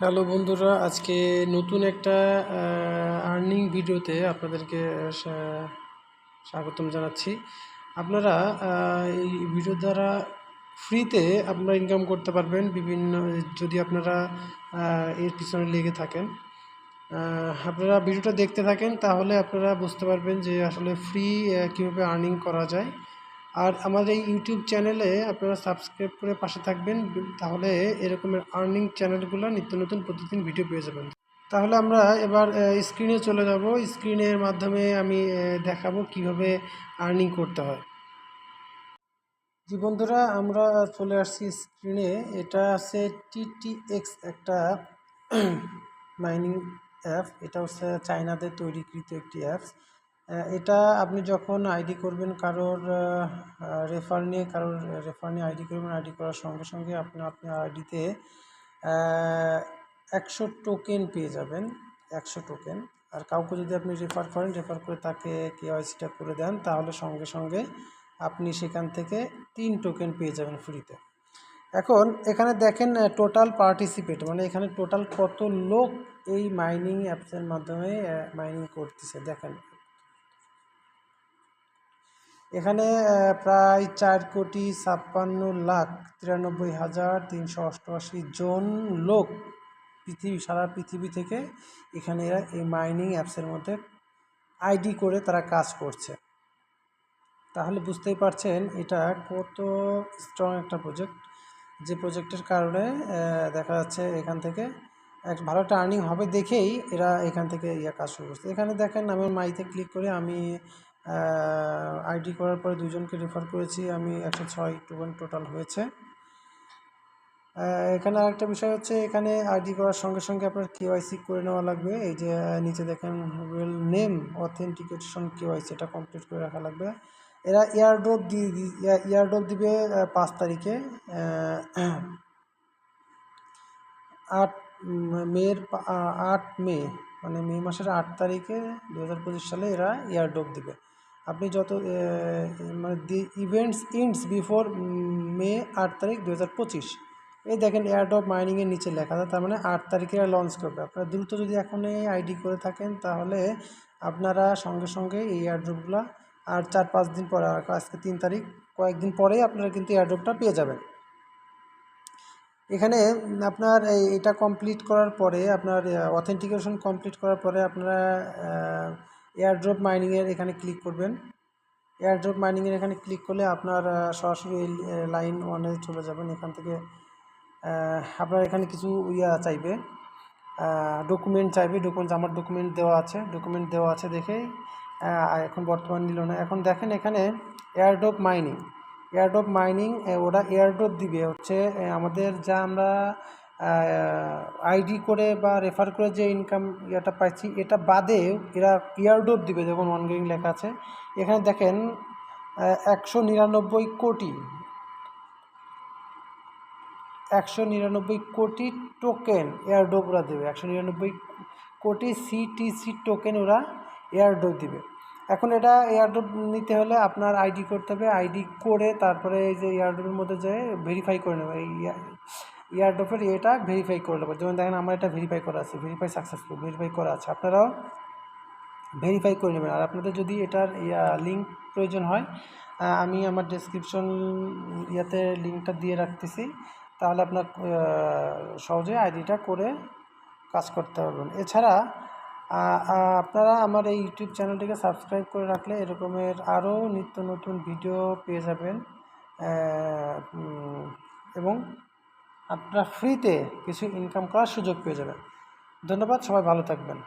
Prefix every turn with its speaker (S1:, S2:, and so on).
S1: Hello বন্ধুরা, আজকে নতুন একটা আর্নিং ভিডিওতে আপনাদেরকে স্বাগতম জানাচ্ছি। আপনারা এই ভিডিও দ্বারা ফ্রিতে আপনারা ইনকাম করতে পারবেন। বিভিন্ন, যদি আপনারা এর পিছনে লেগে থাকেন। আপনারা ভিডিওটা দেখতে থাকেন, তাহলে আপনারা বুঝতে পারবেন যে আসলে ফ্রি কীভাবে আর্নিং করা যায়। আর আমাদের এই ইউটিউব চ্যানেলে আপনারা সাবস্ক্রাইব করে পাশে থাকবেন, তাহলে এরকমের আর্নিং চ্যানেলগুলো নিত্য নতুন প্রতিদিন ভিডিও পেয়ে যাবেন। তাহলে আমরা এবার স্ক্রিনে চলে যাব। স্ক্রিনের মাধ্যমে আমি দেখাবো কীভাবে আর্নিং করতে হয়। জি বন্ধুরা, আমরা চলে আসছি স্ক্রিনে এটা আছে টিটিএক্স একটা মাইনিং অ্যাপ এটা হচ্ছে চায়নাতে তৈরিকৃত একটি অ্যাপস এটা আপনি যখন আইডি করবেন কারোর রেফার নিয়ে কারোর রেফার নিয়ে আইডি করবেন, আইডি করার সঙ্গে সঙ্গে আপনি আপনার আইডিতে একশো টোকেন পেয়ে যাবেন, একশো টোকেন আর কাউকে যদি আপনি রেফার করেন রেফার করে তাকে কেওয়াইসিটা করে দেন, তাহলে সঙ্গে সঙ্গে আপনি সেখান থেকে তিন টোকেন পেয়ে যাবেন ফ্রিতে এখন এখানে দেখেন টোটাল পার্টিসিপেট মানে এখানে টোটাল কত লোক এই মাইনিং অ্যাপসের মাধ্যমে মাইনিং করতেছে। দেখেন এখানে প্রায় চার কোটি ছাপ্পান্ন লাখ তিরানব্বই হাজার তিনশো অষ্টআশি জন লোক পৃথিবী, সারা পৃথিবী থেকে এখানে এরা এই মাইনিং অ্যাপসের মধ্যে আইডি করে তারা কাজ করছে। তাহলে বুঝতেই পারছেন, এটা কত স্ট্রং একটা প্রজেক্ট যে প্রজেক্টের কারণে দেখা যাচ্ছে এখান থেকে এক ভালো একটা আর্নিং হবে দেখেই এরা এখান থেকে ইয়া কাজ শুরু করছে। এখানে দেখেন, আমি মাইতে ক্লিক করে আমি আইডি করার পরে দুজনকে রেফার করেছি আমি একশো ছয় টোকেন টোটাল হয়েছে। এখানে আরেকটা বিষয় হচ্ছে এখানে আইডি করার সঙ্গে সঙ্গে আপনার কেওয়াইসি করে নেওয়া লাগবে। এই যে নিচে দেখেন রিয়েল নেম অথেন্টিকেশন কেওয়াইসি এটা কমপ্লিট করে রাখা লাগবে। এরা এয়ারড্রপ দিয়ে এয়ারড্রপ দিবে পাঁচ তারিখে আট উম, মের আট মে মানে মে মাসের আট তারিখে দু হাজার পঁচিশ সালে এরা এয়ারড্রপ দিবে। আপনি যত মানে the events ends before May আট তারিখ দু হাজার পঁচিশ। এই দেখেন এয়ারড্রপ মাইনিংয়ের নিচে লেখা আছে, তার মানে আট তারিখে লঞ্চ করবে। আপনারা দ্রুত যদি এখন এই আইডি করে থাকেন, তাহলে আপনারা সঙ্গে সঙ্গে এই এয়ারড্রপগুলো আর চার পাঁচ দিন পরে আজকে তিন তারিখ, কয়েকদিন পরেই আপনারা কিন্তু এয়ারড্রপটা পেয়ে যাবেন। এখানে আপনার এটা কমপ্লিট করার পরে, আপনার অথেন্টিকেশন কমপ্লিট করার পরে আপনারা এয়ারড্রপ মাইনিংয়ের এখানে ক্লিক করবেন। এয়ারড্রপ মাইনিংয়ের এখানে ক্লিক করলে আপনার সরাসরি লাইন ওয়ানে চলে যাবেন। এখান থেকে আপনার এখানে কিছু ইয়া চাইবে ডকুমেন্ট চাইবে। ডকুমেন্ট আমার ডকুমেন্ট দেওয়া আছে। ডকুমেন্ট দেওয়া আছে আহ, এখন বর্তমান নিল না। এখন দেখেন এখানে এয়ারড্রপ মাইনিং এয়ারড্রপ মাইনিং ওরা এয়ারড্রপ দিবে। হচ্ছে আমাদের যা আমরা আইডি করে বা রেফার করে যে ইনকাম ইয়েটা পাইছি, এটা বাদেও এরা এয়ারড্রপ দিবে, যেমন অনগোয়িং লেখা আছে। এখানে দেখেন একশো নিরানব্বই কোটি, একশো নিরানব্বই কোটি টোকেন এয়ারড্রপ ওরা দেবে। একশো নিরানব্বই কোটি সিটিসি টোকেন ওরা এয়ারড্রপ দিবে। এখন এটা এয়ারড্রপ নিতে হলে আপনার আইডি করতে হবে। আইডি করে তারপরে এই যে এয়ারড্রপের মধ্যে যে ভেরিফাই করে নেবে। এই এয়ারড্রপের এটা ভেরিফাই করে নেবে। যেমন দেখেন আমার এটা ভেরিফাই করা আছে ভেরিফাই সাকসেসফুল ভেরিফাই করা আছে। আপনারাও ভেরিফাই করে নেবেন। আর আপনাদের যদি এটার, ইয়া লিঙ্ক প্রয়োজন হয় আমি আমার ডেসক্রিপশন ইয়াতে লিঙ্কটা দিয়ে রাখতেছি। তাহলে আপনার সহজে আইডিটা করে কাজ করতে পারবেন। এছাড়া আপনারা আমার এই ইউটিউব চ্যানেলটিকে সাবস্ক্রাইব করে রাখলে এরকমের আরও নিত্য নতুন ভিডিও পেয়ে যাবেন। এবং আপনারা ফ্রিতে কিছু ইনকাম করার সুযোগ পেয়ে যাবেন। ধন্যবাদ সবাই ভালো থাকবেন।